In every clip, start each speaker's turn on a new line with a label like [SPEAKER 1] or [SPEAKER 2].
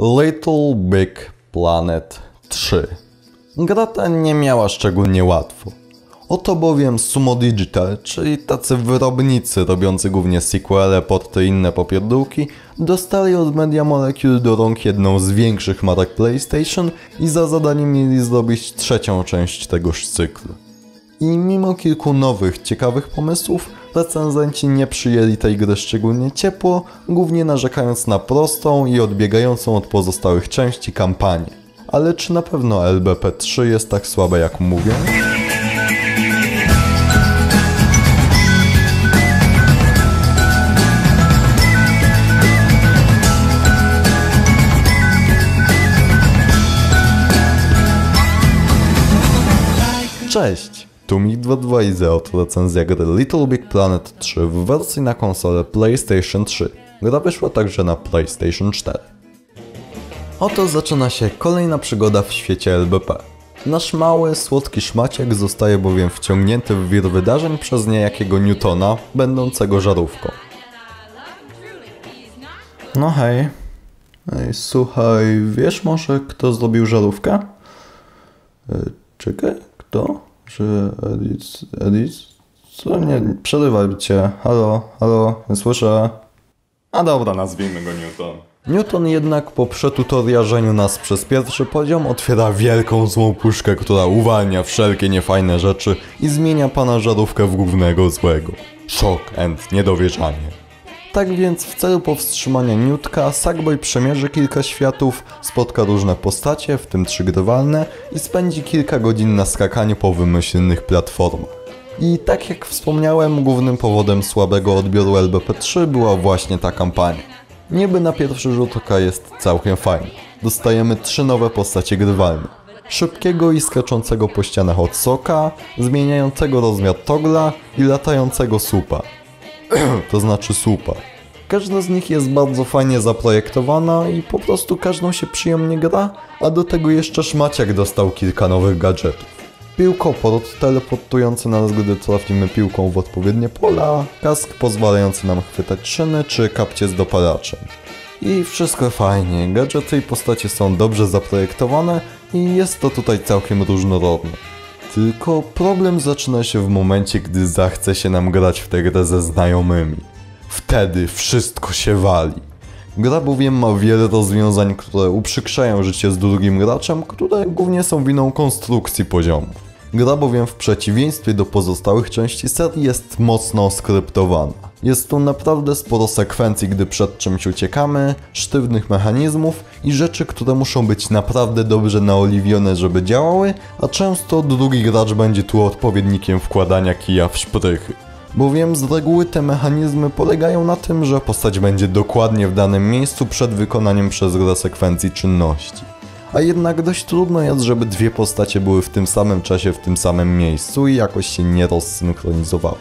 [SPEAKER 1] Little Big Planet 3 Gra ta nie miała szczególnie łatwo. Oto bowiem Sumo Digital, czyli tacy wyrobnicy robiący głównie sequele, porty i inne popierdółki, dostali od Media Molecule do rąk jedną z większych marek PlayStation i za zadanie mieli zrobić trzecią część tegoż cyklu. I mimo kilku nowych, ciekawych pomysłów, recenzenci nie przyjęli tej gry szczególnie ciepło, głównie narzekając na prostą i odbiegającą od pozostałych części kampanię. Ale czy na pewno LBP3 jest tak słabe jak mówią? Cześć! Tu Mig22 i Zeo to recenzja gry Little Big Planet 3 w wersji na konsolę PlayStation 3. Gra wyszła także na PlayStation 4. Oto zaczyna się kolejna przygoda w świecie LBP. Nasz mały, słodki szmaciek zostaje bowiem wciągnięty w wir wydarzeń przez niejakiego Newtona, będącego żarówką. No hej. Ej, słuchaj, wiesz może kto zrobił żarówkę? E, czekaj, kto? Czy Edis, Edis? Co? Nie, przerywaj cię. Halo, halo, nie słyszę. A dobra, nazwijmy go Newton. Newton jednak po przetutoriażeniu nas przez pierwszy poziom otwiera wielką złą puszkę, która uwalnia wszelkie niefajne rzeczy i zmienia pana żarówkę w głównego złego. Szok and niedowierzanie. Tak więc w celu powstrzymania Newtka, Sackboy przemierzy kilka światów, spotka różne postacie, w tym trzy grywalne i spędzi kilka godzin na skakaniu po wymyślnych platformach. I tak jak wspomniałem, głównym powodem słabego odbioru LBP3 była właśnie ta kampania. Niby na pierwszy rzut oka jest całkiem fajna. Dostajemy trzy nowe postacie grywalne. Szybkiego i skaczącego po ścianach od soka, zmieniającego rozmiar togla i latającego supa. to znaczy słupa. Każda z nich jest bardzo fajnie zaprojektowana i po prostu każdą się przyjemnie gra, a do tego jeszcze szmaciak dostał kilka nowych gadżetów. Piłkoport teleportujący nas, gdy trafimy piłką w odpowiednie pola, kask pozwalający nam chwytać szyny czy kapcie z dopalaczem. I wszystko fajnie, gadżety i postacie są dobrze zaprojektowane i jest to tutaj całkiem różnorodne. Tylko problem zaczyna się w momencie, gdy zachce się nam grać w tę grę ze znajomymi. Wtedy wszystko się wali. Gra bowiem ma wiele rozwiązań, które uprzykrzają życie z drugim graczem, które głównie są winą konstrukcji poziomów. Gra bowiem w przeciwieństwie do pozostałych części serii jest mocno skryptowana. Jest tu naprawdę sporo sekwencji, gdy przed czymś uciekamy, sztywnych mechanizmów i rzeczy, które muszą być naprawdę dobrze naoliwione, żeby działały, a często drugi gracz będzie tu odpowiednikiem wkładania kija w szprychy. Bowiem z reguły te mechanizmy polegają na tym, że postać będzie dokładnie w danym miejscu przed wykonaniem przez grę sekwencji czynności. A jednak dość trudno jest, żeby dwie postacie były w tym samym czasie w tym samym miejscu i jakoś się nie rozsynchronizowały.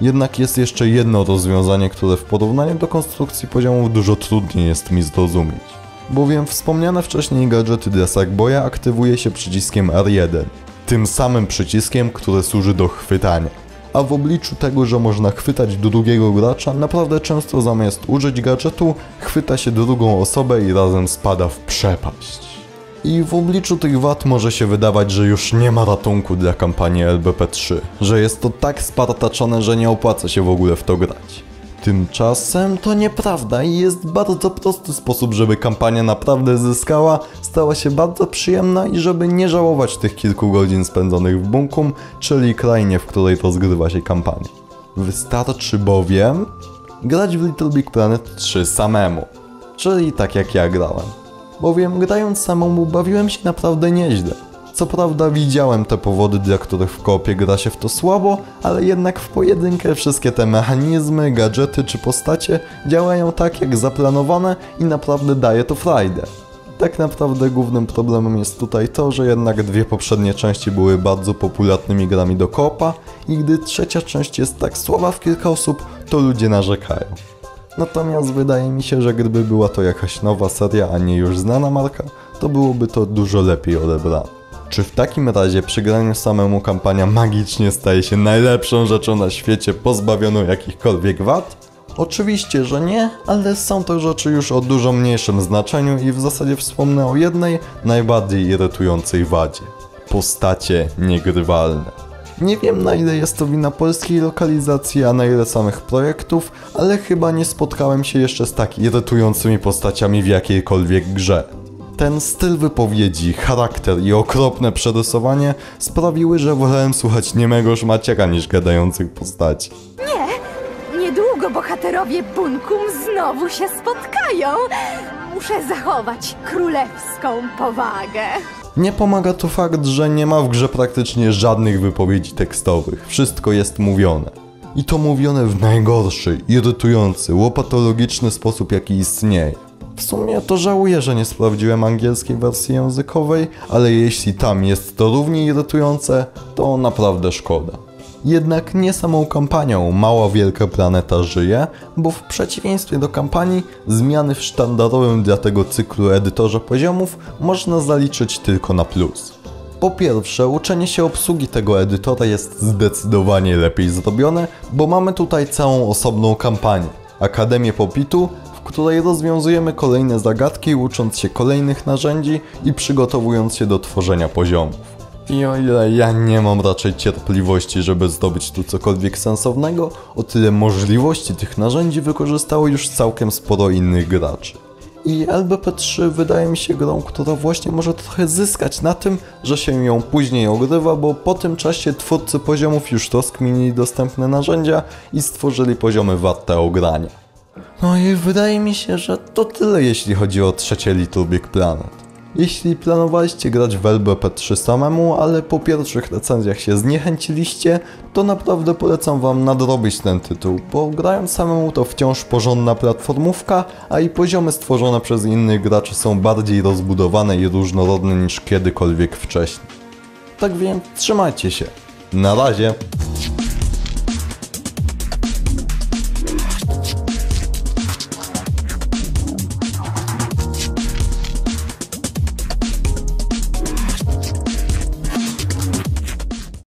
[SPEAKER 1] Jednak jest jeszcze jedno rozwiązanie, które w porównaniu do konstrukcji poziomów dużo trudniej jest mi zrozumieć. Bowiem wspomniane wcześniej gadżety dla Sackboya aktywuje się przyciskiem R1, tym samym przyciskiem, który służy do chwytania. A w obliczu tego, że można chwytać drugiego gracza, naprawdę często zamiast użyć gadżetu, chwyta się drugą osobę i razem spada w przepaść. I w obliczu tych wad może się wydawać, że już nie ma ratunku dla kampanii LBP3, że jest to tak spartaczone, że nie opłaca się w ogóle w to grać. Tymczasem to nieprawda i jest bardzo prosty sposób, żeby kampania naprawdę zyskała, stała się bardzo przyjemna i żeby nie żałować tych kilku godzin spędzonych w bunkum, czyli krainie, w której rozgrywa się kampania. Wystarczy bowiem grać w Little Big Planet 3 samemu, czyli tak jak ja grałem bowiem grając samemu bawiłem się naprawdę nieźle. Co prawda widziałem te powody, dla których w kopie gra się w to słabo, ale jednak w pojedynkę wszystkie te mechanizmy, gadżety czy postacie działają tak jak zaplanowane i naprawdę daje to frajdę. Tak naprawdę głównym problemem jest tutaj to, że jednak dwie poprzednie części były bardzo popularnymi grami do kopa i gdy trzecia część jest tak słaba w kilka osób, to ludzie narzekają. Natomiast wydaje mi się, że gdyby była to jakaś nowa seria, a nie już znana marka, to byłoby to dużo lepiej odebrane. Czy w takim razie przy graniu samemu kampania magicznie staje się najlepszą rzeczą na świecie pozbawioną jakichkolwiek wad? Oczywiście, że nie, ale są to rzeczy już o dużo mniejszym znaczeniu i w zasadzie wspomnę o jednej najbardziej irytującej wadzie. Postacie niegrywalne. Nie wiem na ile jest to wina polskiej lokalizacji, a na ile samych projektów, ale chyba nie spotkałem się jeszcze z tak irytującymi postaciami w jakiejkolwiek grze. Ten styl wypowiedzi, charakter i okropne przerysowanie sprawiły, że wolałem słuchać niemego szmaciaka niż gadających postaci.
[SPEAKER 2] Niedługo bohaterowie Bunkum znowu się spotkają. Muszę zachować królewską powagę.
[SPEAKER 1] Nie pomaga tu fakt, że nie ma w grze praktycznie żadnych wypowiedzi tekstowych. Wszystko jest mówione. I to mówione w najgorszy, irytujący, łopatologiczny sposób jaki istnieje. W sumie to żałuję, że nie sprawdziłem angielskiej wersji językowej, ale jeśli tam jest to równie irytujące, to naprawdę szkoda. Jednak nie samą kampanią Mała Wielka Planeta żyje, bo w przeciwieństwie do kampanii, zmiany w sztandarowym dla tego cyklu edytorze poziomów można zaliczyć tylko na plus. Po pierwsze, uczenie się obsługi tego edytora jest zdecydowanie lepiej zrobione, bo mamy tutaj całą osobną kampanię Akademię Popitu, w której rozwiązujemy kolejne zagadki, ucząc się kolejnych narzędzi i przygotowując się do tworzenia poziomów. I o ile ja nie mam raczej cierpliwości, żeby zdobyć tu cokolwiek sensownego, o tyle możliwości tych narzędzi wykorzystało już całkiem sporo innych graczy. I LBP3 wydaje mi się grą, która właśnie może trochę zyskać na tym, że się ją później ogrywa, bo po tym czasie twórcy poziomów już rozkminili dostępne narzędzia i stworzyli poziomy warte ogrania. No i wydaje mi się, że to tyle jeśli chodzi o trzecie Little Big Planet. Jeśli planowaliście grać w LBP3 samemu, ale po pierwszych recenzjach się zniechęciliście, to naprawdę polecam wam nadrobić ten tytuł, bo grając samemu to wciąż porządna platformówka, a i poziomy stworzone przez innych graczy są bardziej rozbudowane i różnorodne niż kiedykolwiek wcześniej. Tak więc trzymajcie się. Na razie!